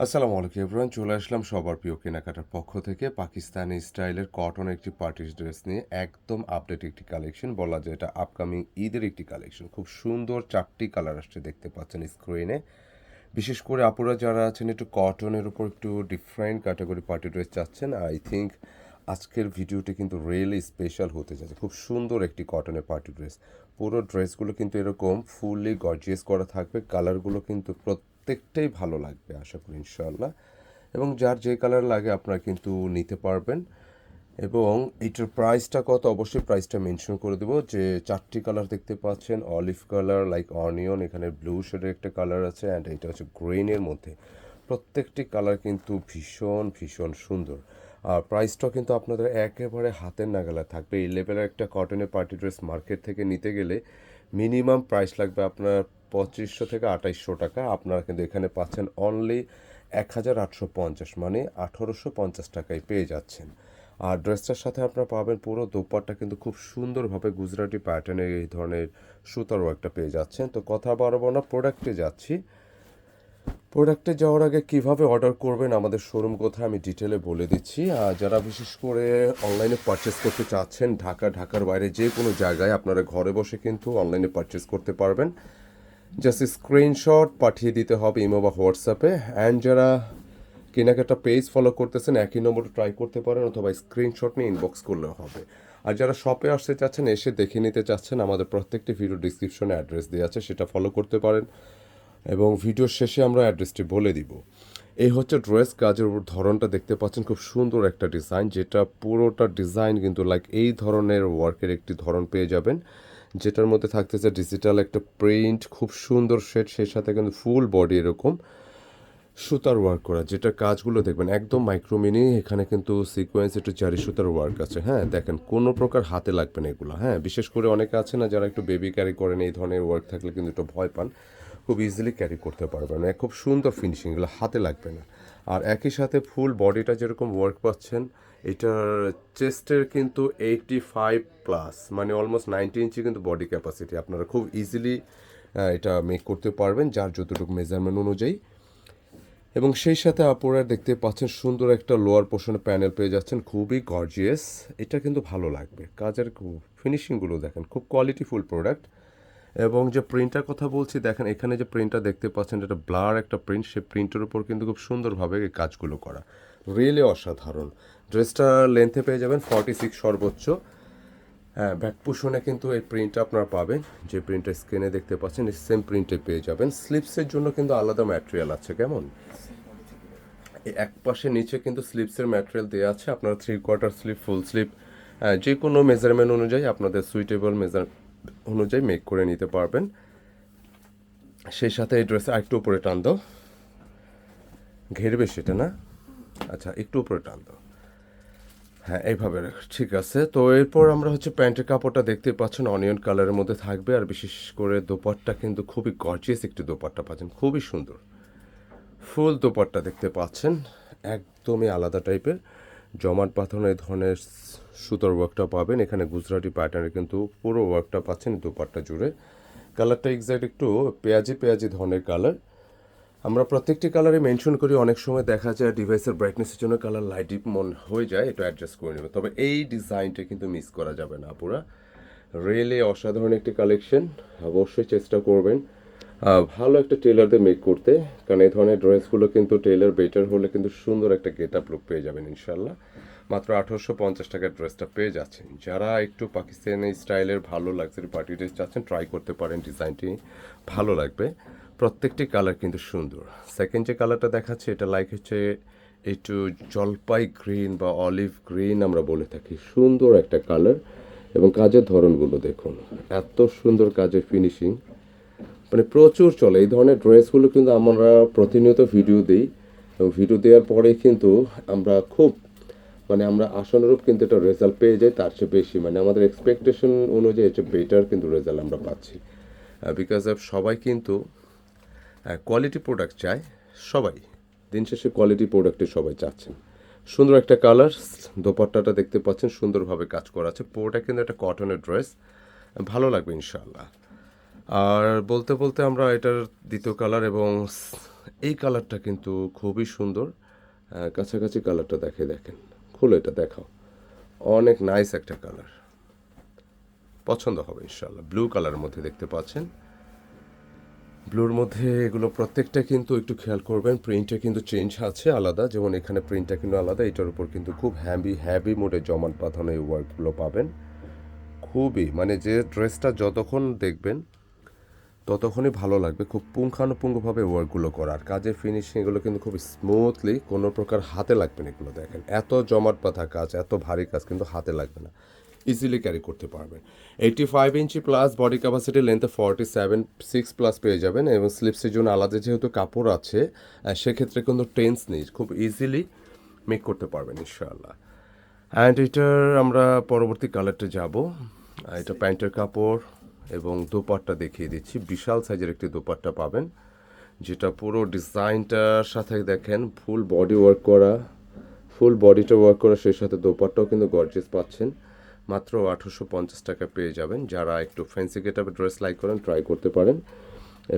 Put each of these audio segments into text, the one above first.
আসসালামু আলাইকুম এভরিওয়ান চলে আসলাম সবার প্রিয় কেনাকাটার পক্ষ থেকে। পাকিস্তানি স্টাইলের কটন একটি পার্টি ড্রেস নিয়ে একদম আপডেট একটি কালেকশন বলা যায় এটা আপকামিং ঈদের একটি কালেকশন খুব সুন্দর চারটি কালার আসছে দেখতে পাচ্ছেন স্ক্রিনে বিশেষ করে আপুরা যারা আছেন একটু কটনের উপর একটু ডিফারেন্ট ক্যাটাগরি পার্টি ড্রেস চাচ্ছেন আই থিঙ্ক আজকের ভিডিওটি কিন্তু রিয়েলি স্পেশাল হতে যাচ্ছে। খুব সুন্দর একটি কটনের পার্টি ড্রেস পুরো ড্রেসগুলো কিন্তু এরকম ফুললি গর্জিয়াস করা থাকবে। কালারগুলো কিন্তু প্রত্যেকটাই ভালো লাগবে, আশা করি ইনশাল্লাহ এবং যার যে কালার লাগে আপনারা কিন্তু নিতে পারবেন। এবং এটার প্রাইসটা কত? অবশ্যই প্রাইসটা মেনশন করে দেবো। যে চারটি কালার দেখতে পাচ্ছেন অলিভ কালার লাইক অনিয়ন এখানে ব্লু শেডের একটা কালার আছে অ্যান্ড এটা হচ্ছে গ্রিনের মধ্যে। প্রত্যেকটি কালার কিন্তু ভীষণ ভীষণ সুন্দর। আর প্রাইসটাও কিন্তু আপনাদের একেবারে হাতের নাগালা থাকবে। এই লেভেলের একটা কটনের পার্টি ড্রেস মার্কেট থেকে নিতে গেলে মিনিমাম প্রাইস লাগবে আপনার পঁচিশশো থেকে আঠাইশশো টাকা। আপনারা কিন্তু এখানে পাচ্ছেন অনলি এক হাজার আটশো পঞ্চাশ মানে আঠারোশো পঞ্চাশ টাকায় পেয়ে যাচ্ছেন। আর ড্রেসটার সাথে আপনারা পাবেন পুরো দোপাট্টা কিন্তু খুব সুন্দরভাবে গুজরাটি প্যাটার্নের এই ধরনের সুতার ওয়ার্কটা পেয়ে যাচ্ছেন। তো কথা বাড়াবো না প্রোডাক্টে যাচ্ছি। প্রোডাক্টে যাওয়ার আগে কীভাবে অর্ডার করবেন আমাদের শোরুম কোথায় আমি ডিটেলে বলে দিচ্ছি। আর যারা বিশেষ করে অনলাইনে পারচেস করতে চাচ্ছেন, ঢাকা, ঢাকার বাইরে যে কোনো জায়গায় আপনারা ঘরে বসে কিন্তু অনলাইনে পারচেস করতে পারবেন। জাস্ট স্ক্রিনশট পাঠিয়ে দিতে হবে ইমো বা হোয়াটসঅ্যাপে অ্যান্ড যারা কেনাকাটা পেজ ফলো করতেছেন, একই নম্বরে ট্রাই করতে পারেন অথবা স্ক্রিনশট নিয়ে ইনবক্স করলেও হবে। আর যারা শপে আসতে চাচ্ছেন, এসে দেখে নিতে চাচ্ছেন, আমাদের প্রত্যেকটি ভিডিও ডিসক্রিপশনে অ্যাড্রেস দেওয়া আছে, সেটা ফলো করতে পারেন। এবং ভিডিওর শেষে আমরা অ্যাড্রেসটি বলে দিব। এই হচ্ছে ড্রেস কাজের ধরনটা দেখতে পাচ্ছেন, খুব সুন্দর একটা ডিজাইন যেটা পুরোটা ডিজাইন কিন্তু লাইক এই ধরনের ওয়ার্কের একটি ধরন পেয়ে যাবেন। যেটার মধ্যে থাকতেছে ডিজিটাল একটা প্রিন্ট খুব সুন্দর শেড সেই সাথে কিন্তু ফুল বডি এরকম সুতার ওয়ার্ক করা, যেটা কাজগুলো দেখবেন, একদম মাইক্রোমিনি এখানে কিন্তু সিকোয়েন্স একটু চারি সুতার ওয়ার্ক আছে। হ্যাঁ দেখেন, কোনো প্রকার হাতে লাগবে না এগুলো। হ্যাঁ বিশেষ করে অনেকে আছে না, যারা একটু বেবি ক্যারি করেন, এই ধরনের ওয়ার্ক থাকলে কিন্তু একটু ভয় পান। খুব ইজিলি ক্যারি করতে পারবেন খুব সুন্দর ফিনিশিং এগুলো হাতে লাগবে না। আর একই সাথে ফুল বডিটা যেরকম ওয়ার্ক পাচ্ছেন, এটার চেস্টের কিন্তু এইটটি ফাইভ প্লাস মানে অলমোস্ট নাইনটি ইঞ্চি কিন্তু বডি ক্যাপাসিটি আপনারা খুব ইজিলি এটা মেক করতে পারবেন যার যতটুকু মেজারমেন্ট অনুযায়ী। এবং সেই সাথে আপনারা দেখতে পাচ্ছেন সুন্দর একটা লোয়ার পোর্শনে প্যানেল পেয়ে যাচ্ছেন। খুবই গর্জিয়াস এটা কিন্তু ভালো লাগবে। কাজের ফিনিশিংগুলো দেখেন, খুব কোয়ালিটিফুল প্রোডাক্ট এবং যে প্রিন্টার কথা বলছি, দেখেন এখানে যে প্রিন্টটা দেখতে পাচ্ছেন এটা ব্লার একটা প্রিন্ট সেই প্রিন্টের উপর কিন্তু খুব সুন্দরভাবে এই কাজগুলো করা। রিয়েলি অসাধারণ। ড্রেসটা লেন্থে পেয়ে যাবেন ফর্টি সিক্স সর্বোচ্চ। হ্যাঁ ব্যাক পুশনে কিন্তু এই প্রিন্টটা আপনারা পাবেন। যে প্রিন্টটা স্ক্রিনে দেখতে পাচ্ছেন সেম প্রিন্টে পেয়ে যাবেন। স্লিপসের জন্য কিন্তু আলাদা ম্যাটেরিয়াল আছে, কেমন? এক পাশে নিচে কিন্তু স্লিপসের ম্যাটেরিয়াল দেওয়া আছে। আপনারা three quarter sleeve full sleeve যে কোনো মেজারমেন্ট অনুযায়ী আপনাদের সুইটেবল মেজার অনুযায়ী মেক করে নিতে পারবেন। সেই সাথে এই ড্রেসে আরেকটু উপরে টান দাও। ঘেরবে সেটা না? আচ্ছা একটু উপরে টান দাও। হ্যাঁ এইভাবে। ঠিক আছে। তো এরপর আমরা হচ্ছে প্যান্টের কাপড়টা দেখতে পাচ্ছেন, অনিয়ন কালারের মধ্যে থাকবে, আর বিশেষ করে দোপাট্টা কিন্তু খুবই গর্জিয়াস একটি দোপাট্টা পাচ্ছেন, খুবই সুন্দর। ফুল দোপাট্টা দেখতে পাচ্ছেন, একদমই আলাদা টাইপের জমাট এই ধরনের সুতোর ওয়ার্কটা পাবেন। এখানে গুজরাটি প্যাটার্নে কিন্তু পুরো ওয়ার্কটা পাচ্ছেন, দোপাট্টা জুড়ে। কালারটা এক্সাক্ট একটু পেঁয়াজি পেঁয়াজি ধরনের কালার আমরা প্রত্যেকটি কালারে মেনশন করি, অনেক সময় দেখা যায় ডিভাইসের ব্রাইটনেসের জন্য কালার লাইট মন হয়ে যায়, এটা অ্যাডজাস্ট করে নেবে তবে এই ডিজাইনটা কিন্তু মিস করা যাবে না পুরা। রেলে অসাধারণ একটি কালেকশন অবশ্যই চেষ্টা করবেন। ভালো একটা টেলারদের মেক করতে, কারণ এই ধরনের ড্রেসগুলো কিন্তু টেলার বেটার হলে কিন্তু সুন্দর একটা গেট আপ লুক পেয়ে যাবেন ইনশাল্লাহ মাত্র আঠারোশো পঞ্চাশ টাকার ড্রেসটা পেয়ে যাচ্ছেন। যারা একটু পাকিস্তানি স্টাইলের ভালো লাক্সারি পার্টি ড্রেস চাচ্ছেন ট্রাই করতে পারেন ডিজাইনটি ভালো লাগবে। প্রত্যেকটি কালার কিন্তু সুন্দর। সেকেন্ড যে কালারটা দেখাচ্ছে, এটা লাইক হচ্ছে একটু জলপাই গ্রিন বা অলিভ গ্রিন আমরা বলে থাকি। সুন্দর একটা কালার এবং কাজের ধরনগুলো দেখুন। এত সুন্দর কাজের ফিনিশিং মানে প্রচুর চলে। এই ধরনের ড্রেসগুলো কিন্তু আমরা প্রতিনিয়ত ভিডিও দিই এবং ভিডিও দেওয়ার পরে কিন্তু আমরা খুব মানে আমরা আশানুরূপ কিন্তু এটা রেজাল্ট পেয়ে যাই, তার চেয়ে বেশি। মানে আমাদের এক্সপেকটেশন অনুযায়ী এটা বেটার কিন্তু রেজাল্ট আমরা পাচ্ছি। বিকজ অফ সবাই কিন্তু কোয়ালিটি প্রোডাক্ট চায়, সবাই। দিন শেষে কোয়ালিটি প্রোডাক্টে সবাই চাচ্ছেন। সুন্দর একটা কালার দোপাট্টাটা দেখতে পাচ্ছেন, সুন্দরভাবে কাজ করা আছে। পুরোটা কিন্তু একটা কটনের ড্রেস ভালো লাগবে ইনশাআল্লাহ। আর বলতে বলতে আমরা এটার দ্বিতীয় কালার এবং এই কালারটা কিন্তু খুবই সুন্দর। কাছাকাছি কালারটা দেখে দেখেন। খুলে এটা, দেখাও। অনেক নাইস একটা কালার পছন্দ হবে ইনশাল্লাহ ব্লু কালারের মধ্যে দেখতে পাচ্ছেন। ব্লুর মধ্যে এগুলো প্রত্যেকটা কিন্তু একটু খেয়াল করবেন। প্রিন্টটা কিন্তু চেঞ্জ আছে, আলাদা। যেমন এখানে প্রিন্টটা কিন্তু আলাদা। এটার উপর কিন্তু খুব হ্যাভি হ্যাভি মোডে জমাট বাঁধানো এই ওয়ার্কগুলো পাবেন। খুবই মানে যে ড্রেসটা যতক্ষণ দেখবেন ততক্ষণই ভালো লাগবে। খুব পুঙ্খানুপুঙ্খভাবে ওয়ার্কগুলো করার। আর কাজের ফিনিশিং এগুলো কিন্তু খুব স্মুথলি কোনো প্রকার হাতে লাগবে না এগুলো দেখেন। এত জমাট বাঁধা কাজ এত ভারী কাজ কিন্তু হাতে লাগবে না। ইজিলি ক্যারি করতে পারবেন। Eighty five inch plus body capacity লেন্থে forty seven six plus পেয়ে যাবেন এবং স্লিপসের জন্য আলাদা যেহেতু কাপড় আছে সেক্ষেত্রে কিন্তু টেন্স নেই। খুব ইজিলি মেক করতে পারবেন ইনশাআল্লাহ। অ্যান্ড এটার আমরা পরবর্তী কালারটা যাব। এটা প্যান্টের কাপড়। এবং দোপাট্টা দেখিয়ে দিচ্ছি। বিশাল সাইজের একটি দোপাট্টা পাবেন, যেটা পুরো ডিজাইনটার সাথে দেখেন, ফুল বডি ওয়ার্ক করা, ফুল বডিটা ওয়ার্ক করা, সেই সাথে দোপাট্টাও কিন্তু গর্জেস পাচ্ছেন। মাত্র আঠারোশো পঞ্চাশ টাকা পেয়ে যাবেন। যারা একটু ফ্যান্সি গেটাপে ড্রেস লাইক করেন ট্রাই করতে পারেন।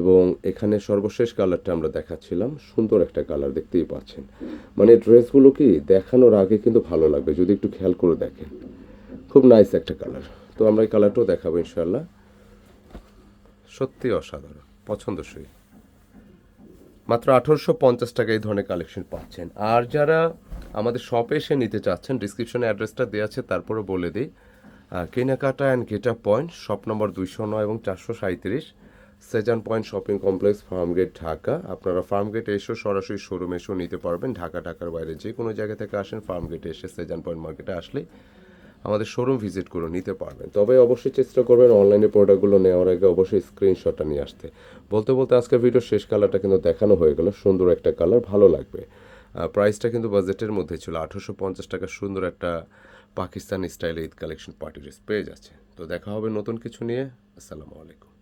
এবং এখানে সর্বশেষ কালারটা আমরা দেখাচ্ছিলাম, সুন্দর একটা কালার দেখতেই পাচ্ছেন। মানে ড্রেসগুলো কি, দেখানোর আগে কিন্তু ভালো লাগবে, যদি একটু খেয়াল করে দেখেন। খুব নাইস একটা কালার তো আমরা এই কালারটাও দেখাবো ইনশাল্লাহ সত্যি অসাধারণ, পছন্দসই। মাত্র আঠারোশো পঞ্চাশ টাকা এই ধরনের কালেকশন পাচ্ছেন। আর যারা আমাদের শপে এসে নিতে চাচ্ছেন ডিসক্রিপশনে অ্যাড্রেসটা দেওয়া আছে তারপরে বলে দিই কেনাকাটা and gate point shop number দুইশো নয় এবং চারশো সাঁত্রিশ Sezan point shopping complex Farmgate Dhaka আপনারা ফার্মগেটে এসেও সরাসরি শোরুমে এসেও নিতে পারবেন। ঢাকা, ঢাকার বাইরে যে কোনো জায়গা থেকে আসেন ফার্মগেটে এসে সেজান পয়েন্ট মার্কেটে আসলে আমাদের শোরুম ভিজিট করে নিতে পারবেন। তবে অবশ্যই চেষ্টা করবেন অনলাইনে প্রোডাক্টগুলো নেওয়ার আগে অবশ্যই স্ক্রিনশটটা নিয়ে আসতে। বলতে বলতে আজকের ভিডিও শেষ কালারটা কিন্তু দেখানো হয়ে গেল, সুন্দর একটা কালার ভালো লাগবে। প্রাইসটা কিন্তু বাজেটের মধ্যে ছিল, আঠারোশো পঞ্চাশ টাকা সুন্দর একটা পাকিস্তান স্টাইলে ঈদ কালেকশন পার্টি ড্রেস পেয়ে যাচ্ছে। তো দেখা হবে নতুন কিছু নিয়ে, আসসালামু আলাইকুম।